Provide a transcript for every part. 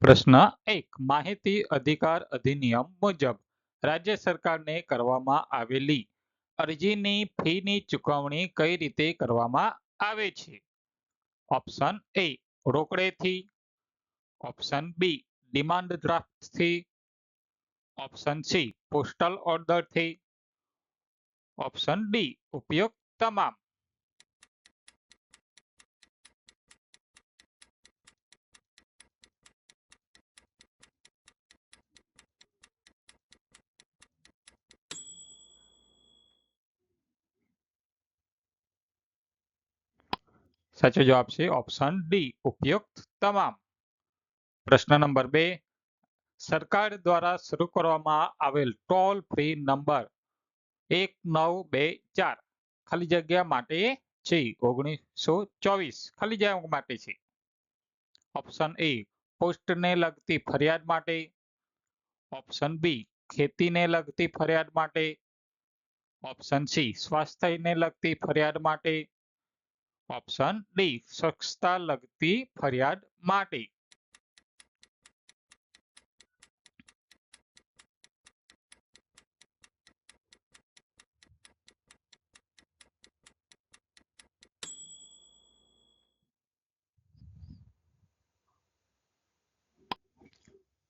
પ્રશ્ન એક, માહિતી અધિકાર અધિનિયમ મુજબ રાજ્ય સરકારને કરવામાં આવેલી અરજીની ફીની ચૂકવણી કઈ રીતે કરવામાં આવે છે? ઓપ્શન એ, રોકડેથી. ઓપ્શન બી, ડિમાન્ડ ડ્રાફ્ટથી. ઓપ્શન સી, પોસ્ટલ ઓર્ડરથી. ઓપ્શન ડી, ઉપયોગ તમામ. સાચો જવાબ છે ઓપ્શન ડી ઉપયુક્ત તમામ. પ્રશ્ન નંબર બે, સરકાર દ્વારા શરૂ કરવામાં આવેલ ટોલ ફ્રી નંબર એક નવ બે ચાર, ખાલી જગ્યા માટે છે ઓગણીસો ચોવીસ, ખાલી જગ્યા માટે છે. ઓપ્શન એ પોસ્ટને લગતી ફરિયાદ માટે. ઓપ્શન બી ખેતીને લગતી ફરિયાદ માટે. ઓપ્શન સી સ્વાસ્થ્યને લગતી ફરિયાદ માટે. ઓપ્શન ડી સ્વચ્છતા લગતી ફરિયાદ માટે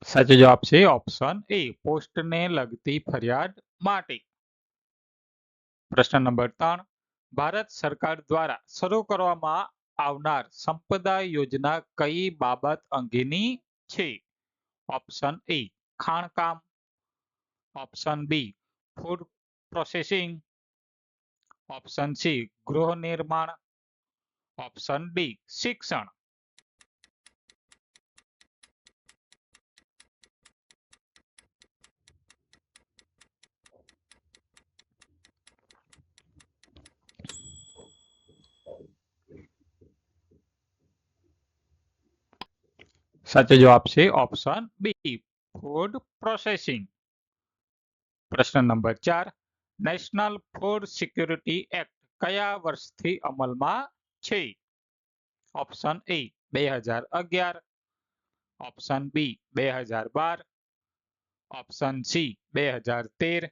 સાચો જવાબ છે ઓપ્શન એ પોસ્ટને લગતી ફરિયાદ માટે પ્રશ્ન નંબર ત્રણ ભારત સરકાર દ્વારા શરૂ કરવામાં આવનાર સંપદા યોજના કઈ બાબત અંગેની છે? ઓપ્શન એ, ખાણકામ. Option B, food processing. Option C, ગૃહ નિર્માણ. ઓપ્શન ડી, શિક્ષણ. સાચો જવાબ છે ઓપ્શન બી ફૂડ પ્રોસેસિંગ પ્રશ્ન નંબર ચાર નેશનલ ફૂડ સિક્યુરિટી એક્ટ કયા વર્ષથી અમલમાં છે ઓપ્શન એ બે હજાર અગિયાર ઓપ્શન બી બે હજાર બાર ઓપ્શન સી બે હજાર તેર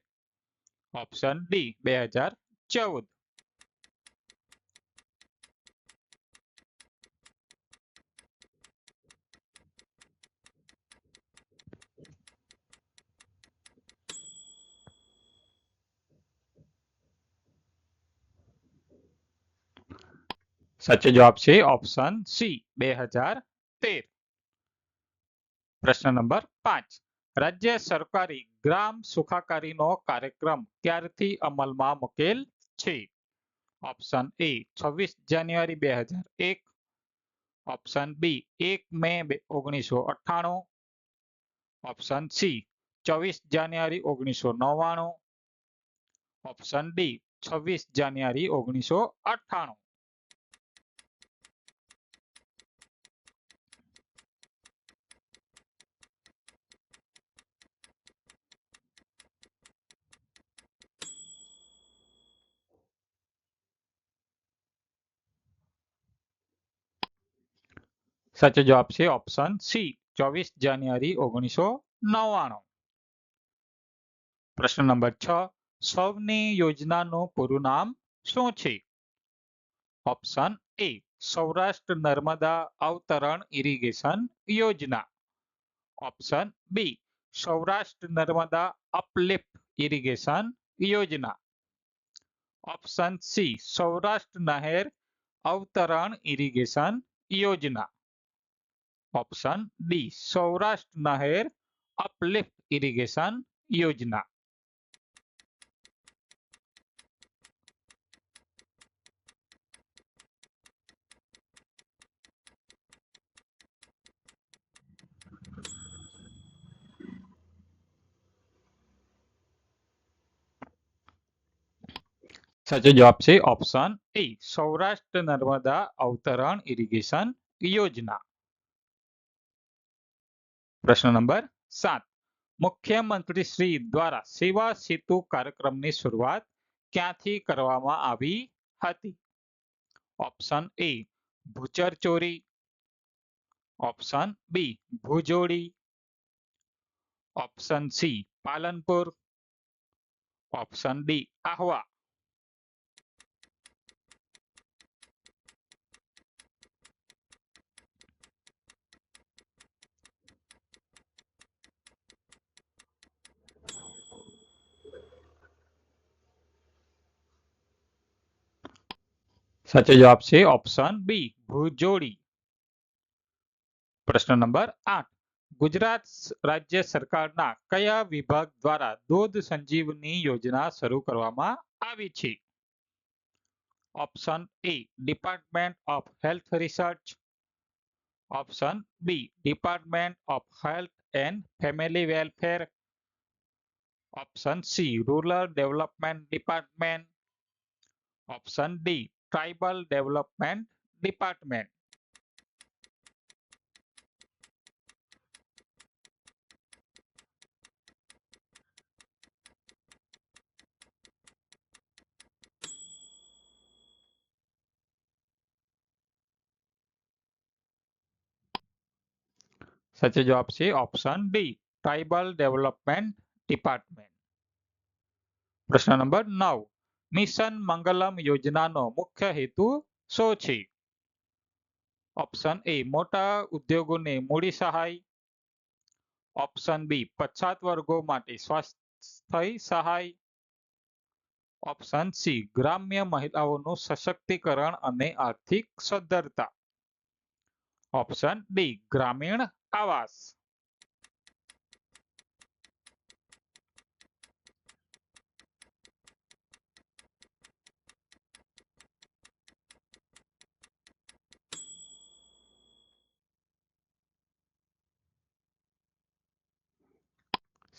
ઓપ્શન ડી બે હજાર ચૌદ સાચો જવાબ છે ઓપ્શન સી બે હજાર પ્રશ્ન નંબર પાંચ. રાજ્ય સરકારી ગ્રામ સુખાકારીનો કાર્યક્રમ ક્યારથી અમલમાં મુકેલ છે? ઓપ્શન એ છવ્વીસ જાન્યુઆરી બે હજાર એક. ઓપ્શન બી એક મે ઓગણીસો અઠ્ઠાણું. ઓપ્શન સી ચોવીસ જાન્યુઆરી ઓગણીસો નવ્વાણું. ઓપ્શન ડી છવ્વીસ જાન્યુઆરી ઓગણીસો અઠ્ઠાણું. સાચો જવાબ છે ઓપ્શન સી ચોવીસ જાન્યુઆરી ઓગણીસો નવ્વાણું. પ્રશ્ન નંબર છ, સૌની યોજનાનું પૂરું નામ શું છે? ઓપ્શન એ સૌરાષ્ટ્ર નર્મદા અવતરણ ઇરિગેશન યોજના. Option B Saurashtra Narmada uplift irrigation યોજના. ઓપ્શન સી સૌરાષ્ટ્ર નહેર અવતરણ ઇરિગેશન યોજના. ઓપ્શન ડી સૌરાષ્ટ્ર નહેર અપલિફ્ટ ઇરિગેશન યોજના સાચો જવાબ છે ઓપ્શન એ સૌરાષ્ટ્ર નર્મદા અવતરણ ઇરિગેશન યોજના પ્રશ્ન નંબર સાત મુખ્યમંત્રી શ્રી દ્વારા સેવા સેતુ કાર્યક્રમની શરૂઆત ક્યાંથી કરવામાં આવી હતી option A Bhuchar Chori option B Bhujodi option C Palanpur option D Ahwa સાચો જવાબ છે ઓપ્શન બી ભુજોડી પ્રશ્ન નંબર આઠ ગુજરાત સ- રાજ્ય સરકારના કયા વિભાગ દ્વારા દૂધ સંજીવની યોજના શરૂ કરવામાં આવી છે option A department of health research option B department of health and family welfare option C rural development department option D tribal development department such a job C option D tribal development department. Question number now mission Mangalam યોજનાનો મુખ્ય હેતુ શું છે? Option એ, મોટા ઉદ્યોગોને મૂડી સહાય. Option B, પછાત વર્ગો માટે સ્વાસ્થ્ય સહાય. ઓપ્શન સી, ગ્રામ્ય મહિલાઓનું સશક્તિકરણ અને આર્થિક સદ્ધરતા. ઓપ્શન ડી, ગ્રામીણ આવાસ.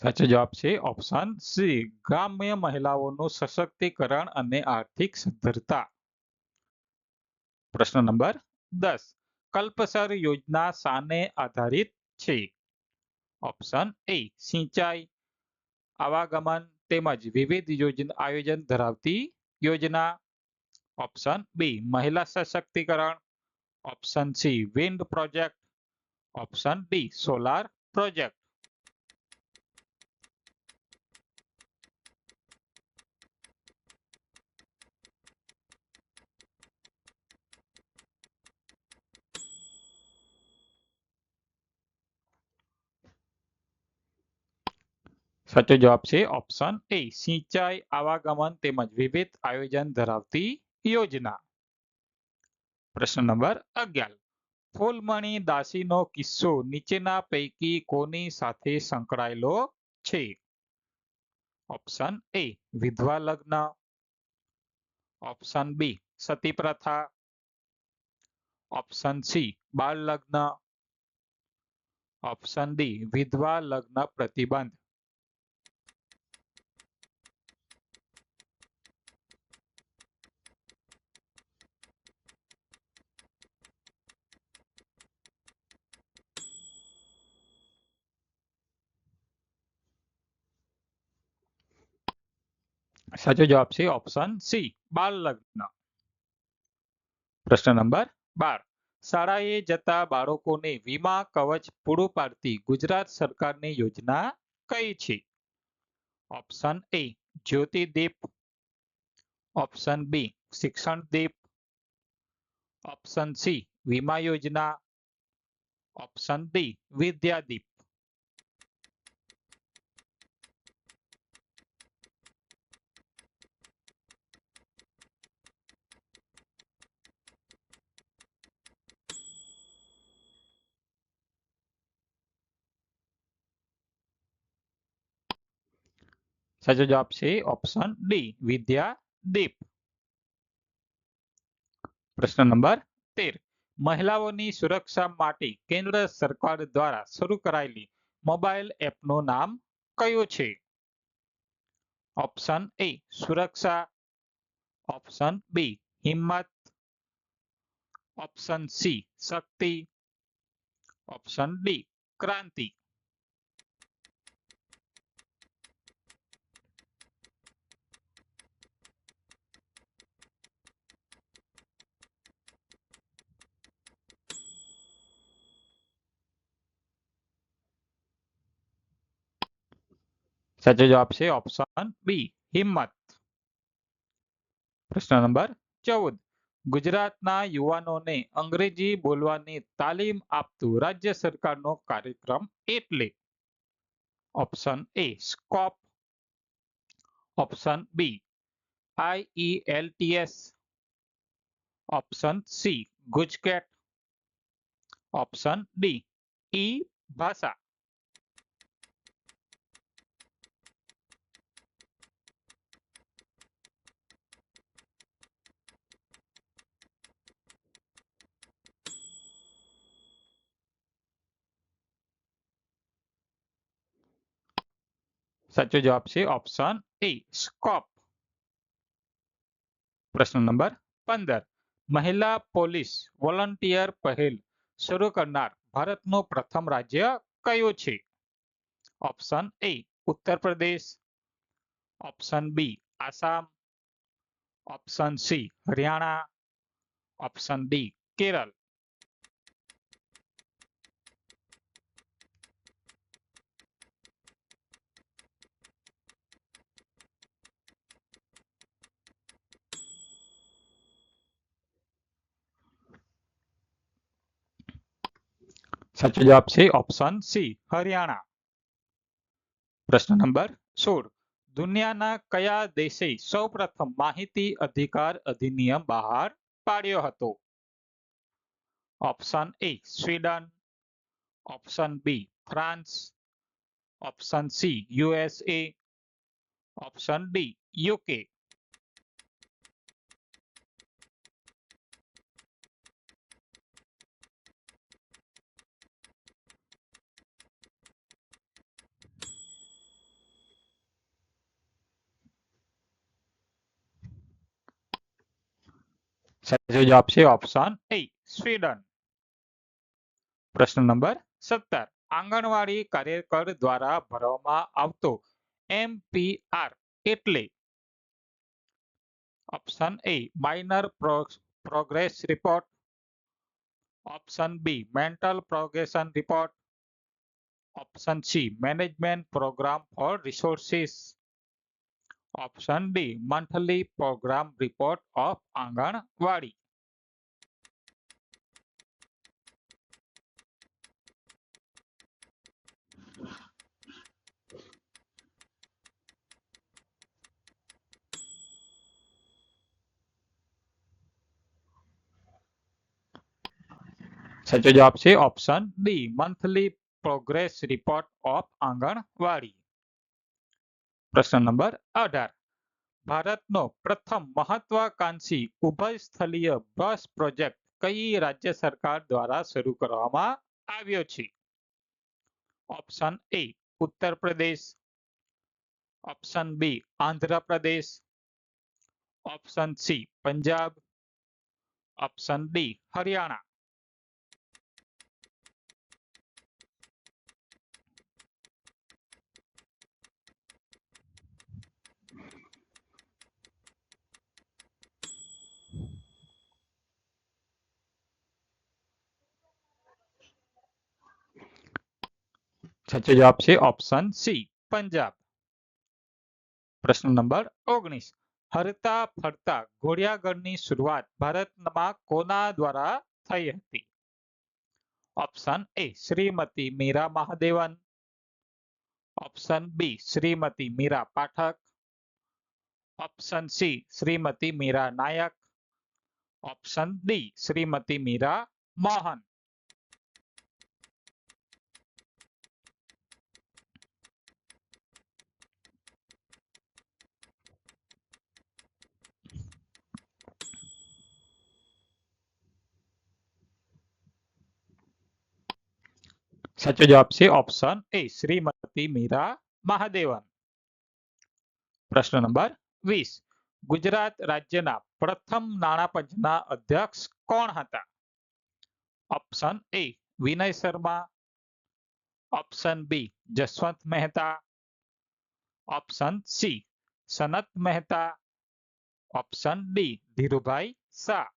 સાચો જવાબ છે ઓપ્શન સી ગ્રામ્ય મહિલાઓનું સશક્તિકરણ અને આર્થિક સદ્ધરતા. પ્રશ્ન નંબર દસ. કલ્પસર યોજના સાને આધારિત છે? ઓપ્શન એ સિંચાઈ, આવાગમન તેમજ વિવિધ યોજના, આયોજન ધરાવતી યોજના. ઓપ્શન બી મહિલા સશક્તિકરણ. Option C wind project option D solar project સાચો જવાબ છે ઓપ્શન એ સિંચાઈ આવાગમન તેમજ વિવિધ આયોજન ધરાવતી યોજના પ્રશ્ન નંબર અગિયાર ફૂલમણી દાસીનો કિસ્સો નીચેના પૈકી કોની સાથે સંકળાયેલો છે ઓપ્શન એ વિધવા લગ્ન ઓપ્શન બી સતી પ્રથા ઓપ્શન સી બાળ લગ્ન ઓપ્શન ડી વિધવા લગ્ન પ્રતિબંધ સાચો જવાબ છે ઓપ્શન સી બાળ લગ્ન પ્રશ્ન નંબર બાર શાળાએ જતા બાળકોને વીમા કવચ પૂરું પાડતી ગુજરાત સરકારની યોજના કઈ છે ઓપ્શન એ જ્યોતિ દીપ ઓપ્શન બી શિક્ષણ દીપ ઓપ્શન સી વીમા યોજના ઓપ્શન ડી વિદ્યાદીપ સાચો જવાબ છે ઓપ્શન ડી વિદ્યા દીપ. પ્રશ્ન નંબર તેર. મહિલાઓની સુરક્ષા માટે કેન્દ્ર સરકાર દ્વારા શરૂ કરાયેલી મોબાઈલ એપનું નામ કયું છે? ઓપ્શન એ સુરક્ષા. ઓપ્શન બી હિંમત. ઓપ્શન સી શક્તિ. ઓપ્શન ડી ક્રાંતિ. સાચો જવાબ છે ઓપ્શન બી હિંમત પ્રશ્ન નંબર ચૌદ ગુજરાતના યુવાનોને અંગ્રેજી બોલવાની તાલીમ આપતું રાજ્ય સરકારનો કાર્યક્રમ એટલે option A scope option B IELTS option C GUJCET option D E ભાષા સાચો જવાબ છે ઓપ્શન એ સ્કોપ પ્રશ્ન નંબર પંદર. મહિલા પોલીસ વોલન્ટિયર પહેલ શરૂ કરનાર ભારતનું પ્રથમ રાજ્ય કયું છે? Option A Uttar Pradesh. Option B Assam. Option C Haryana. Option D Kerala. સાચો જવાબ છે ઓપ્શન સી હરિયાણા પ્રશ્ન નંબર સોળ દુનિયાના કયા દેશે સૌપ્રથમ માહિતી અધિકાર અધિનિયમ બહાર પાડ્યો હતો option A Sweden option B France option C USA option D UK સાચો જવાબ છે ઓપ્શન એ સ્વીડન પ્રશ્ન નંબર સત્તર આંગણવાડી કાર્યકર દ્વારા ભરવામાં આવતો એમપીઆર એટલે option A minor progress report option B mental progression report option C management program for resources Option D monthly program report of anganwadi सही जवाब से option D monthly progress report of anganwadi પ્રશ્ન નંબર અઢાર. ભારતનો પ્રથમ મહત્વાકાંક્ષી ઉભયસ્થલીય બસ project કઈ રાજ્ય સરકાર દ્વારા શરૂ કરવામાં આવ્યો છે? Option A Uttar Pradesh. Option B Andhra Pradesh option C Punjab. Option D Haryana. સાચો જવાબ છે ઓપ્શન સી પંજાબ પ્રશ્ન નંબર ઓગણીસ હરતા ફરતા ઘોડિયાગઢની શરૂઆત ભારતમાં કોના દ્વારા થઈ હતી option A Shrimati Meera Mahadevan option B Shrimati Meera Pathak option C Shrimati Meera Nayak option D Shrimati Meera Mohan સાચો જવાબ છે ઓપ્શન એ શ્રીમતી મીરા મહાદેવન પ્રશ્ન નંબર વીસ ગુજરાત રાજ્યના પ્રથમ નાણાં પંચના અધ્યક્ષ કોણ હતા option A Vinay Sharma option B Jaswant Mehta option C Sanat Mehta option D Dhirubhai Shah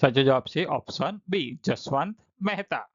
सच्चे जवाब से ऑप्शन बी जसवंत मेहता।